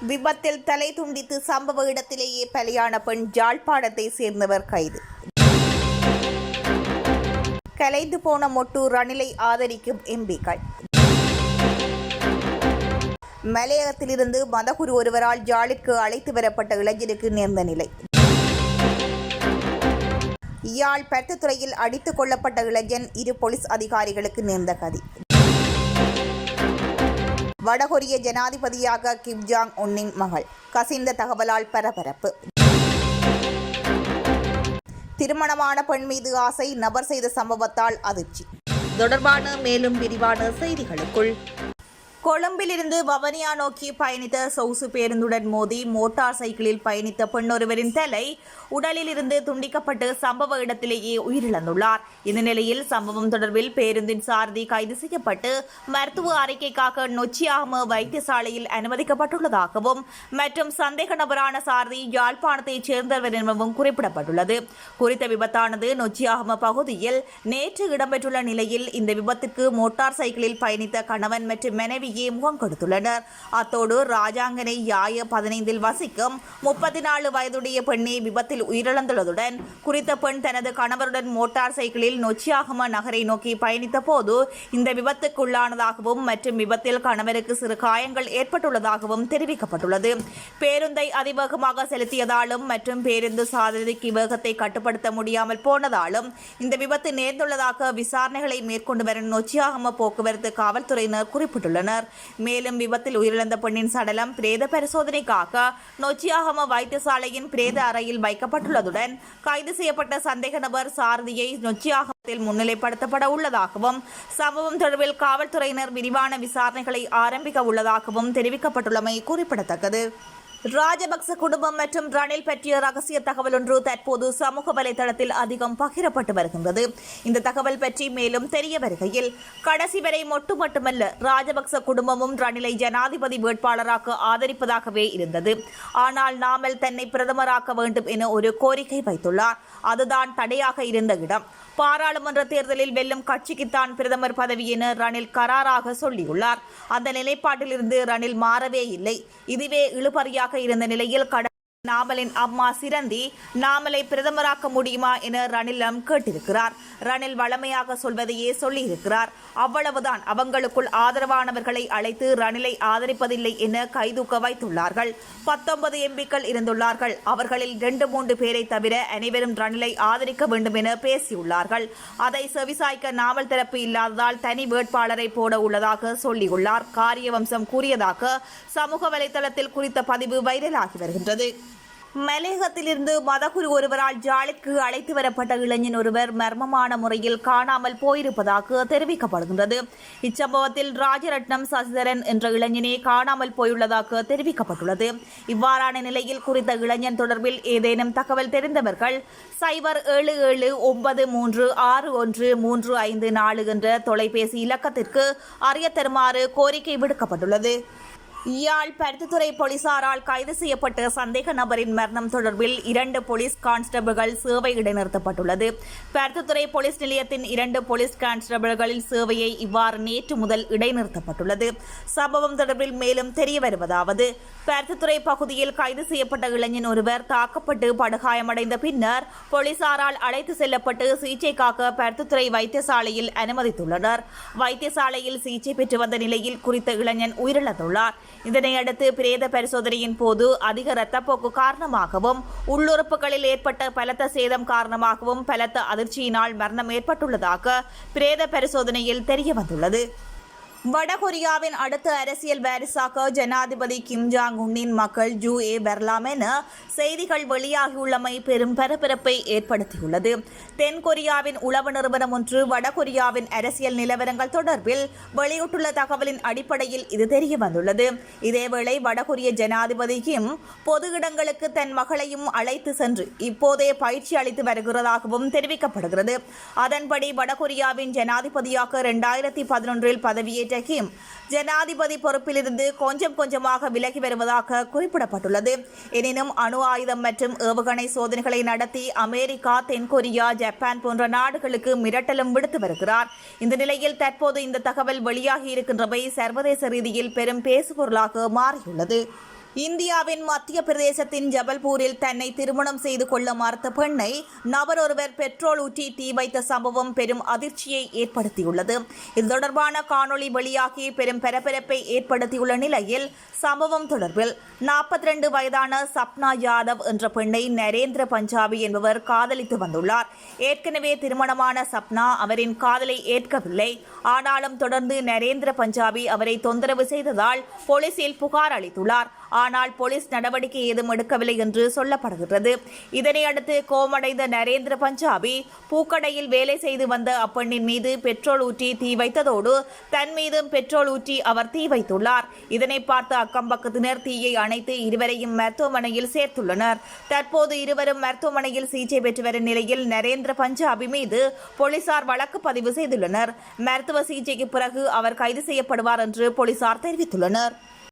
விபத்தில் தலை துண்டித்து சம்பவ இடத்திலேயே பலியான பெண் ஜாழ்ப்பாணத்தை சேர்ந்தவர் கைது. கலைந்து போன மொட்டூர் ரணிலை ஆதரிக்கும் எம்பிக்கள். மலையகத்திலிருந்து மதகுரு ஒருவரால் ஜாலிற்கு அழைத்து வரப்பட்ட இளைஞருக்கு நேர்ந்த நிலை. யாழ் பருத்தித்துறையில் அடித்துக் கொள்ளப்பட்ட இளைஞன் இரு போலீஸ் அதிகாரிகளுக்கு நேர்ந்த கதி. வடகொரிய ஜனாதிபதியாக கிம் ஜாங் உன்னின் மகள். கசிந்த தகவலால் பரபரப்பு. திருமணமான பெண் மீது ஆசை நபர் செய்த சம்பவத்தால் அதிர்ச்சி. தொடர்பான மேலும் விரிவான செய்திகளுக்குள் கொழும்பிலிருந்து வவனியா நோக்கி பயணித்த சொகுசு பேருந்துடன் மோதி மோட்டார் சைக்கிளில் பயணித்த பெண்ணொருவரின் தலை உடலில் இருந்து துண்டிக்கப்பட்டு சம்பவ இடத்திலேயே உயிரிழந்துள்ளார். இந்த நிலையில் சம்பவம் தொடர்பில் பேருந்தின் சாரதி கைது செய்யப்பட்டு மருத்துவ அறிக்கைக்காக நொச்சியாம வைத்தியசாலையில் அனுமதிக்கப்பட்டுள்ளதாகவும் மற்றும் சந்தேக நபரான சாரதி யாழ்ப்பாணத்தைச் சேர்ந்தவர் எனவும் குறிப்பிடப்பட்டுள்ளது. குறித்த விபத்தானது நொச்சியாகம பகுதியில் நேற்று இடம்பெற்றுள்ள நிலையில் இந்த விபத்துக்கு மோட்டார் சைக்கிளில் பயணித்த கணவன் மற்றும் மனைவியே முகம் கொடுத்துள்ளனர் அத்தோடு ராஜாங்கனை யாய பதினைந்தில் வசிக்கும் முப்பத்தி நாலு வயதுடைய பெண்ணே விபத்தில் உயிரிழந்துள்ளதுடன் குறித்த பெண் தனது கணவருடன் மோட்டார் சைக்கிளில் நொச்சியாகம நகரை நோக்கி பயணித்த போது இந்த விபத்துக்குள்ளானதாகவும் மற்றும் விபத்தில் கணவருக்கு சிறு காயங்கள் ஏற்பட்டுள்ளதாகவும் தெரிவிக்கப்பட்டுள்ளது. பேருந்தை அதிவேகமாக செலுத்தியதாலும் மற்றும் பேருந்து சாரதிக்கு வேகத்தை கட்டுப்படுத்த முடியாமல் போனதாலும் இந்த விபத்து நேர்ந்துள்ளதாக விசாரணைகளை மேற்கொண்டு வரும் நொச்சியாகம போக்குவரத்து காவல்துறையினர் குறிப்பிட்டுள்ளனர். மேலும் விபத்தில் உயிரிழந்த பெண்ணின் சடலம் பிரேத பரிசோதனைக்காக நொச்சியாகம வைத்தியசாலையின் பிரேத அறையில் வைக்கப்பட்டுள்ளதுடன் கைது செய்யப்பட்ட சந்தேக நபர் சாரதியை நொச்சியாகமத்தில் முன்னிலைப்படுத்தப்பட உள்ளதாகவும் சம்பவம் தொடர்பில் காவல்துறையினர் விரிவான விசாரணைகளை ஆரம்பிக்க உள்ளதாகவும் தெரிவிக்கப்பட்டுள்ளமை குறிப்பிடத்தக்கது. ராஜபக்ச குடும்பம் மற்றும் ரணில் பற்றிய ரகசிய தகவல் ஒன்று தற்போது சமூக வலைதளத்தில் அதிகம் பகிரப்பட்டு வருகின்றது. இந்த தகவல் பற்றி மேலும் தெரிய வருகையில் கடைசி வரை மொட்டு மட்டுமல்ல ராஜபக்ச குடும்பமும் ரணிலை ஜனாதிபதி வேட்பாளராக ஆதரிப்பதாகவே இருந்தது. ஆனால் நாமல் தன்னை பிரதமராக்க வேண்டும் என ஒரு கோரிக்கை வைத்துள்ளார். அதுதான் தடையாக இருந்த இடம். பாராளுமன்ற தேர்தலில் வெல்லும் கட்சிக்குத்தான் பிரதமர் பதவி என ரணில் கராராக சொல்லியுள்ளார். அந்த நிலைப்பாட்டிலிருந்து ரணில் மாறவே இல்லை. இதுவே இழுபறியாக இருந்த நிலையில் கட நாமலின் அம்மா சிரந்தி நாமலை பிரதமராக்க முடியுமா என ரணிலம் கேட்டிருக்கிறார். ரணில் வளமையாக சொல்வதையே சொல்லியிருக்கிறார். அவ்வளவுதான் அவங்களுக்குள் ஆதரவானவர்களை அழைத்து ரணிலை ஆதரிப்பதில்லை என கைதூக்க வைத்துள்ளார்கள். பத்தொன்பது எம்பிக்கள் இருந்துள்ளார்கள். அவர்களில் இரண்டு மூன்று பேரை தவிர அனைவரும் ரணிலை ஆதரிக்க வேண்டும் என பேசியுள்ளார்கள். அதை செவிசாய்க்க நாமல் தரப்பு இல்லாததால் தனி வேட்பாளரை போட உள்ளதாக சொல்லியுள்ளார். காரியவம்சம் கூறியதாக சமூக வலைதளத்தில் குறித்த பதிவு வைரலாகி வருகின்றது. மலேகத்திலிருந்து மதகுரு ஒருவரால் ஜாலிக்கு அழைத்து வரப்பட்ட இளைஞன் ஒருவர் மர்மமான முறையில் காணாமல் போயிருப்பதாக தெரிவிக்கப்படுகின்றது. இச்சம்பவத்தில் ராஜரட்னம் சசிதரன் என்ற இளைஞனே காணாமல் போயுள்ளதாக தெரிவிக்கப்பட்டுள்ளது. இவ்வாறான நிலையில் குறித்த இளைஞன் தொடர்பில் ஏதேனும் தகவல் தெரிந்தவர்கள் சைபர் ஏழு ஏழு ஒன்பது மூன்று ஆறு ஒன்று மூன்று ஐந்து நாலு என்ற தொலைபேசி இலக்கத்திற்கு அறிய தருமாறு கோரிக்கை விடுக்கப்பட்டுள்ளது. யாழ் பருத்தித்துறை போலீசாரால் கைது செய்யப்பட்ட சந்தேக நபரின் மரணம் தொடர்பில் இரண்டு போலீஸ் கான்ஸ்டபிள்கள் சேவை இடைநிறுத்தப்பட்டுள்ளது பருத்தித்துறை போலீஸ் நிலையத்தின் இரண்டு போலீஸ் கான்ஸ்டபிள்களின் சேவையை இவ்வாறு நேற்று முதல் இடைநிறுத்தப்பட்டுள்ளது. சம்பவம் தொடர்பில் மேலும் தெரிய வருவதாவது பருத்தித்துறை பகுதியில் கைது செய்யப்பட்ட இளைஞன் ஒருவர் தாக்கப்பட்டு படுகாயமடைந்த பின்னர் போலீசாரால் அழைத்து செல்லப்பட்டு சிகிச்சைக்காக பருத்தித்துறை வைத்தியசாலையில் அனுமதித்துள்ளனர். வைத்தியசாலையில் சிகிச்சை பெற்று வந்த நிலையில் குறித்த இளைஞன் உயிரிழந்துள்ளார். இதனையடுத்து பிரேத பரிசோதனையின் போது அதிக இரத்தப்போக்கு காரணமாகவும் உள்ளுறுப்புகளில் ஏற்பட்ட பலத்த சேதம் காரணமாகவும் பலத்த அதிர்ச்சியினால் மரணம் ஏற்பட்டுள்ளதாக பிரேத பரிசோதனையில் தெரிய வந்துள்ளது வடகொரியாவின் அடுத்த அரசியல் வாரிசாக ஜனாதிபதி கிம் ஜாங் உன்னின் மக்கள் ஜூ ஏ பெர்லாம் என செய்திகள் வெளியாகியுள்ளமை பெரும் பரபரப்பை ஏற்படுத்தியுள்ளது. தென் கொரியாவின் உளவு நிறுவனம் ஒன்று வடகொரியாவின் அரசியல் நிலவரங்கள் தொடர்பில் வெளியிட்டுள்ள தகவலின் அடிப்படையில் இது தெரிய வந்துள்ளது இதேவேளை வடகொரிய ஜனாதிபதி கிம் பொது இடங்களுக்கு தன் மகளையும் அழைத்து சென்று இப்போதே பயிற்சி அளித்து வருகிறதாகவும் தெரிவிக்கப்படுகிறது. அதன்படி வடகொரியாவின் ஜனாதிபதியாக இரண்டாயிரத்தி பதினொன்றில் பதவியேற்ற கிம் ஜனாதிபதி பொறுப்பிலிருந்து கொஞ்சம் கொஞ்சமாக விலகி வருவதாக குறிப்பிடப்பட்டுள்ளது. எனினும் அணு ஆயுதம் மற்றும் ஏவுகணை சோதனைகளை நடத்தி அமெரிக்கா தென்கொரியா ஜப்பான் போன்ற நாடுகளுக்கு மிரட்டலும் விடுத்து வருகிறார். இந்த நிலையில் தற்போது இந்த தகவல் வெளியாகி இருக்கின்றவை சர்வதேச ரீதியில் பெரும் பேசுபொருளாக மாறியுள்ளது. இந்தியாவின் மத்திய பிரதேசத்தின் ஜபல்பூரில் தன்னை திருமணம் செய்து கொள்ள மறுத்த பெண்ணை நபர் ஒருவர் பெட்ரோல் ஊற்றி தீ வைத்த சம்பவம் பெரும் அதிர்ச்சியை ஏற்படுத்தியுள்ளது. இது தொடர்பான காணொளி வெளியாகி பெரும் பரபரப்பை ஏற்படுத்தியுள்ள நிலையில் சம்பவம் தொடர்பில் நாற்பத்தி ரெண்டு வயதான சப்னா யாதவ் என்ற பெண்ணை நரேந்திர பஞ்சாபி என்பவர் காதலித்து வந்துள்ளார். ஏற்கனவே திருமணமான சப்னா அவரின் காதலை ஏற்கவில்லை. ஆனாலும் தொடர்ந்து நரேந்திர பஞ்சாபி அவரை தொந்தரவு செய்ததால் போலீசில் புகார் அளித்துள்ளார். ஆனால் போலீஸ் நடவடிக்கை ஏதும் எடுக்கவில்லை என்று சொல்லப்படுகிறது இதனையடுத்து கோமடைந்த நரேந்திர பஞ்சாபி பூக்கடையில் வேலை செய்து வந்த அப்பெண்ணின் மீது பெட்ரோல் ஊற்றி தீ வைத்ததோடு தன் மீதும் பெட்ரோல் ஊற்றி அவர் தீ வைத்துள்ளார். இதனை பார்த்த அக்கம்பக்கத்தினர் தீயை அணைத்து இருவரையும் மருத்துவமனையில் சேர்த்துள்ளனர். தற்போது இருவரும் மருத்துவமனையில் சிகிச்சை பெற்று வரும் நிலையில் நரேந்திர பஞ்சாபி மீது போலீசார் வழக்கு பதிவு செய்துள்ளனர். மருத்துவ சிகிச்சைக்கு பிறகு அவர் கைது செய்யப்படுவார் என்று போலீசார் தெரிவித்துள்ளனர்.